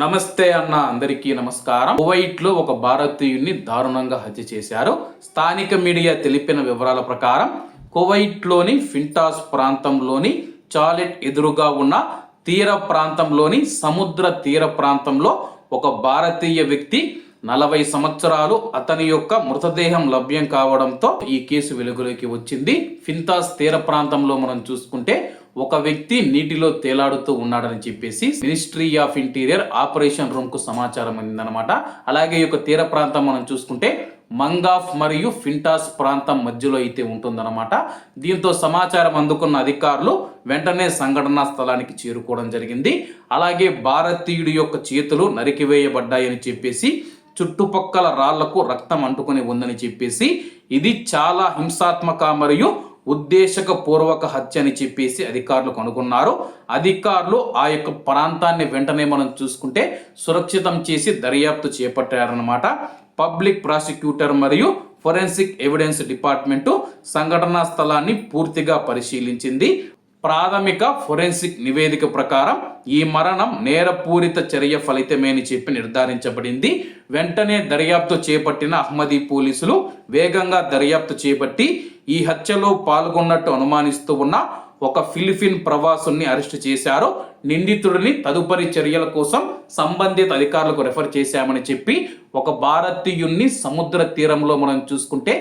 నమస్తే అన్న అందరికీ నమస్కారం. కువైట్లో ఒక భారతీయుని దారుణంగా హత్య చేశారు. స్థానిక మీడియా తెలిపిన వివరాల ప్రకారం కువైట్లోని ఫింటాస్ ప్రాంతంలోని చాలెట్ ఎదురుగా ఉన్న తీర ప్రాంతంలోని సముద్ర తీర ప్రాంతంలో ఒక భారతీయ వ్యక్తి నలభై సంవత్సరాలు అతని యొక్క మృతదేహం లభ్యం కావడంతో ఈ కేసు వెలుగులోకి వచ్చింది. ఫింతాస్ తీర ప్రాంతంలో మనం చూసుకుంటే ఒక వ్యక్తి నీటిలో తేలాడుతూ ఉన్నాడని చెప్పేసి మినిస్ట్రీ ఆఫ్ ఇంటీరియర్ ఆపరేషన్ రూమ్కు సమాచారం అందిందనమాట అలాగే ఈ యొక్క తీర ప్రాంతం మనం చూసుకుంటే మంగాఫ్ మరియు ఫింటాస్ ప్రాంతం మధ్యలో అయితే ఉంటుందన్నమాట. దీంతో సమాచారం అందుకున్న అధికారులు వెంటనే సంఘటనా స్థలానికి చేరుకోవడం జరిగింది. అలాగే భారతీయుడి యొక్క చేతులు నరికివేయబడ్డాయని చెప్పేసి చుట్టుపక్కల రాళ్ళకు రక్తం అంటుకొని ఉందని చెప్పేసి ఇది చాలా హింసాత్మక మరియు ఉద్దేశక పూర్వక హత్య అని చెప్పేసి అధికారులు కనుగొన్నారు. అధికారులు ఆ యొక్క ప్రాంతాన్ని వెంటనే మనం చూసుకుంటే సురక్షితం చేసి దర్యాప్తు చేపట్టారనమాట పబ్లిక్ ప్రాసిక్యూటర్ మరియు ఫొరెన్సిక్ ఎవిడెన్స్ డిపార్ట్మెంటు సంఘటనా స్థలాన్ని పూర్తిగా పరిశీలించింది. ప్రాథమిక ఫొరెన్సిక్ నివేదిక ప్రకారం ఈ మరణం నేరపూరిత చర్య ఫలితమే అని చెప్పి నిర్ధారించబడింది. వెంటనే దర్యాప్తు చేపట్టిన అహ్మదీ పోలీసులు వేగంగా దర్యాప్తు చేపట్టి ఈ హత్యలో పాల్గొన్నట్టు అనుమానిస్తూ ఉన్న ఒక ఫిలిపిన్ ప్రవాసుని అరెస్ట్ చేశారు. నిందితుడిని తదుపరి చర్యల కోసం సంబంధిత అధికారులకు రెఫర్ చేశామని చెప్పి ఒక భారతీయుణ్ణి సముద్ర తీరంలో మనం చూసుకుంటే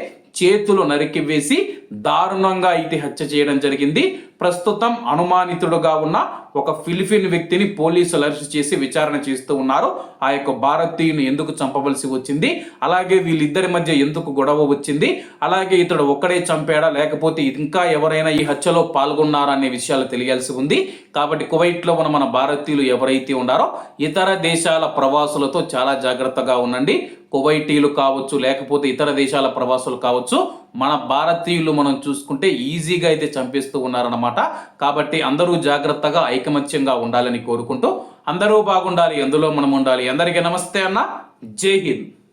చేతులు నరికివేసి దారుణంగా ఇతి హత్య చేయడం జరిగింది. ప్రస్తుతం అనుమానితుడుగా ఉన్న ఒక ఫిలిపిన్ వ్యక్తిని పోలీసులు అరెస్ట్ చేసి విచారణ చేస్తూ ఉన్నారు. ఆ యొక్క భారతీయుని ఎందుకు చంపవలసి వచ్చింది? అలాగే వీళ్ళిద్దరి మధ్య ఎందుకు గొడవ వచ్చింది? అలాగే ఇతడు ఒక్కడే చంపాడా? లేకపోతే ఇంకా ఎవరైనా ఈ హత్యలో పాల్గొన్నారా అనే విషయాలు తెలియాల్సి ఉంది. కాబట్టి కువైట్లో ఉన్న మన భారతీయులు ఎవరైతే ఉన్నారో ఇతర దేశాల ప్రవాసులతో చాలా జాగ్రత్తగా ఉండండి. కువైటీలు కావచ్చు లేకపోతే ఇతర దేశాల ప్రవాసులు కావచ్చు మన భారతీయులు మనం చూసుకుంటే ఈజీగా అయితే చంపేస్తూ ఉన్నారన్నమాట. కాబట్టి అందరూ జాగ్రత్తగా ఐకమత్యంగా ఉండాలని కోరుకుంటూ అందరూ బాగుండాలి ఎందులో మనం ఉండాలి. అందరికీ నమస్తే అన్న. జై హింద్.